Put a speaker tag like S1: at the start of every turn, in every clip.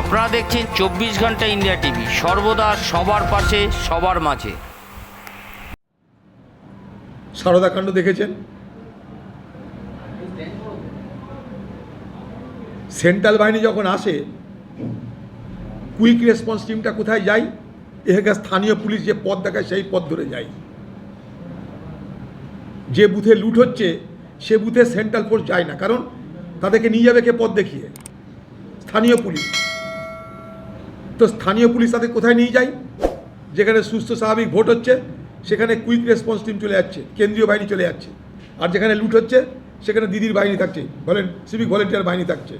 S1: আপনারা দেখছেন চব্বিশ ঘণ্টা ইন্ডিয়া টিভি। সর্বদা সবার পাশে, সবার মাঝে।
S2: সারদাকাণ্ড দেখেছেন? সেন্ট্রাল বাহিনী যখন আসে, কুইক রেসপন্স টিমটা কোথায় যায়? এখানকার স্থানীয় পুলিশ যে পথ দেখায়, সেই পথ ধরে যায়। যে বুথে লুট হচ্ছে, সে বুথে সেন্ট্রাল ফোর্স যায় না। কারণ তাদেরকে নিয়ে যাবে কে পথ দেখিয়ে? স্থানীয় পুলিশ। তো স্থানীয় পুলিশ তাদের কোথায় নিয়ে যায়? যেখানে সুস্থ, স্বাভাবিক ভোট হচ্ছে, সেখানে কুইক রেসপন্স টিম চলে যাচ্ছে, কেন্দ্রীয় বাহিনী চলে যাচ্ছে। আর যেখানে লুট হচ্ছে, সেখানে দিদির বাহিনী থাকছে, বলেন সিভিক ভলেন্টিয়ার বাহিনী থাকছে।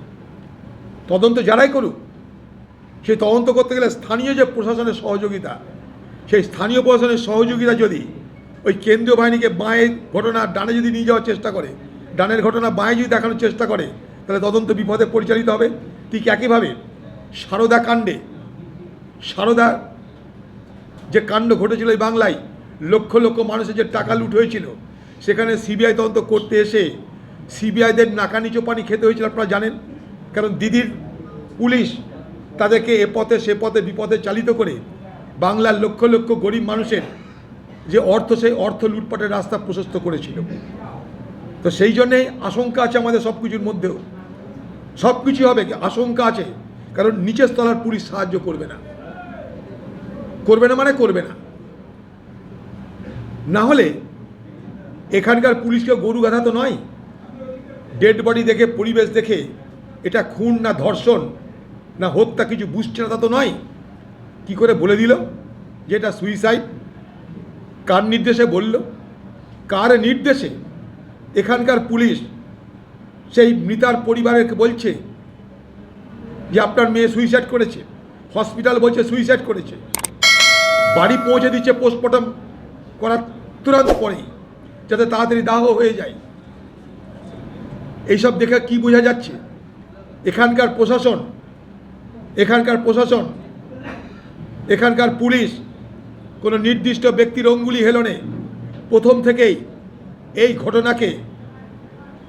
S2: তদন্ত যারাই করুক সেই তদন্ত করতে গেলে স্থানীয় যে প্রশাসনের সহযোগিতা, সেই স্থানীয় প্রশাসনের সহযোগিতা যদি ওই কেন্দ্রীয় বাহিনীকে বাঁয়ে ঘটনা ডানে যদি নিয়ে যাওয়ার চেষ্টা করে, ডানের ঘটনা বাঁয়ে যদি দেখানোর চেষ্টা করে, তাহলে তদন্ত বিপদে পরিচালিত হবে। ঠিক একইভাবে সারদা কাণ্ডে সারদা, যে কাণ্ড ঘটেছিল এই বাংলায়, লক্ষ লক্ষ মানুষের যে টাকা লুট হয়েছিল, সেখানে সিবিআই তদন্ত করতে এসে সিবিআইদের নাকানি চোপানি খেতে হয়েছিল, আপনারা জানেন? কারণ দিদির পুলিশ তাদেরকে এ পথে সে পথে বিপদে চালিত করে বাংলার লক্ষ লক্ষ গরিব মানুষের যে অর্থ, সেই অর্থ লুটপাটের রাস্তা প্রশস্ত করেছিল। তো সেই জন্যেই আশঙ্কা আছে আমাদের সব কিছুর মধ্যেও। সব কিছু হবে, আশঙ্কা আছে, কারণ নিচের তলার পুলিশ সাহায্য করবে না। করবে না মানে করবে না। না হলে এখানকার পুলিশকে গরু গাধা তো নয়। ডেড বডি দেখে, পরিবেশ দেখে এটা খুন না ধর্ষণ না হত্যা কিছু বুঝছে না তা তো নয়। কি করে বলে দিল যে এটা সুইসাইড কার নির্দেশে বলল? কার নির্দেশে? এখানকার পুলিশ সেই মৃতার পরিবারকে বলছে যে আপনার মেয়ে সুইসাইড করেছে। হসপিটাল বলছে সুইসাইড করেছে। বাড়ি পৌঁছে দিচ্ছে পোস্টমর্টম করার তুরন্ত পরেই, যাতে তাড়াতাড়ি দাহ হয়ে যায়। এইসব দেখে কি বোঝা যাচ্ছে? এখানকার প্রশাসন এখানকার প্রশাসন, এখানকার পুলিশ, কোনো নির্দিষ্ট ব্যক্তির অঙ্গুলি হেলনে প্রথম থেকেই এই ঘটনাকে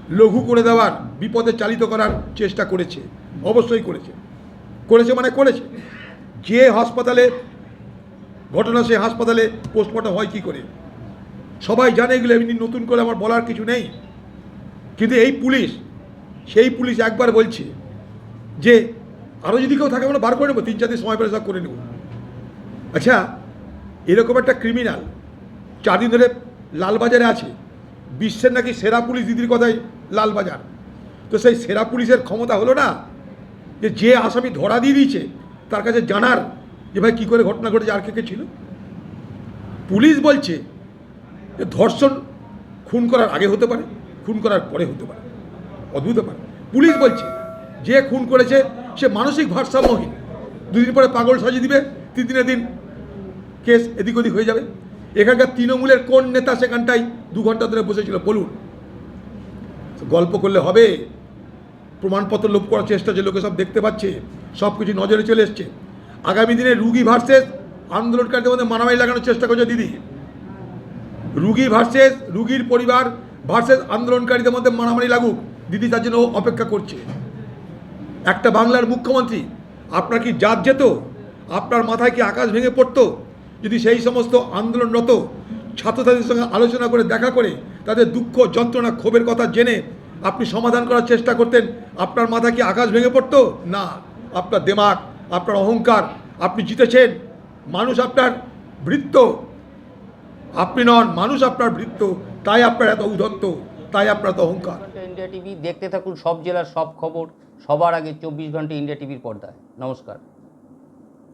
S2: লঘু করে দেওয়ার, বিপদে চালিত করার চেষ্টা করেছে। অবশ্যই করেছে। করেছে মানে করেছে। যে হাসপাতালে ঘটনা সে হাসপাতালে পোস্টমর্টম হয় কি করে? সবাই জানে এগুলো, এমনি নতুন করে আমার বলার কিছু নেই। কিন্তু এই পুলিশ, সেই পুলিশ একবার বলছে যে আরও যদি কেউ থাকে আমরা বার করে নেব, তিন, চার দিন সময় পেলে সব করে নেব। আচ্ছা এরকম একটা ক্রিমিনাল চার দিন ধরে লালবাজারে আছে। বিশ্বের নাকি সেরা পুলিশ দিদির কথাই লালবাজার। তো সেই সেরা পুলিশের ক্ষমতা হলো না যে যে আসামি ধরা দিয়ে দিয়েছে, তার কাছে জানার যে ভাই কী করে ঘটনা ঘটেছে, আর কে কে ছিল? পুলিশ বলছে যে ধর্ষণ খুন করার আগে হতে পারে, খুন করার পরে হতে পারে, অদ্ভুত পারে পুলিশ বলছে যে খুন করেছে, সে মানসিক ভারসাম্যহীন। দুদিন পরে পাগল সাজিয়ে দিবে, তিন দিনের দিন কেস এদিক ওদিক হয়ে যাবে। এখানকার তৃণমূলের কোন নেতা সেখানটায় দু ঘণ্টা ধরে বসেছিল, বলুন। গল্প করলে হবে, প্রমাণপত্র লোপ করার চেষ্টা যে লোকে সব দেখতে পাচ্ছে সব কিছু নজরে চলে এসছে। আগামী দিনে রুগী ভার্সেস আন্দোলনকারীদের মধ্যে মারামারি লাগানোর চেষ্টা করছে দিদি। রুগী ভার্সেস রুগীর পরিবার ভার্সেস আন্দোলনকারীদের মধ্যে মারামারি লাগুক। দিদি তার জন্য অপেক্ষা করছে। একটা বাংলার মুখ্যমন্ত্রী, আপনার কি জাত যেত আপনার মাথায় কি আকাশ ভেঙে পড়তো? যদি সেই সমস্ত আন্দোলনরত ছাত্রছাত্রীর সঙ্গে আলোচনা করে, দেখা করে, তাদের দুঃখ, যন্ত্রণা, ক্ষোভের কথা জেনে আপনি সমাধান করার চেষ্টা করতেন, আপনার মাথা কি আকাশ ভেঙে পড়তো? না। আপনার দেমাগ আপনার অহংকার, আপনি জিতেছেন, মানুষ আপনার বৃত্ত। আপনি নন, মানুষ আপনার বৃত্ত, তাই আপনার এত উদ্ধত্ত তাই আপনার এত অহংকার।
S1: ইন্ডিয়া টিভি দেখতে থাকুন, সব জেলার সব খবর, সবার আগে চব্বিশ ঘণ্টা ইন্ডিয়া টিভির পর্দায়। নমস্কার।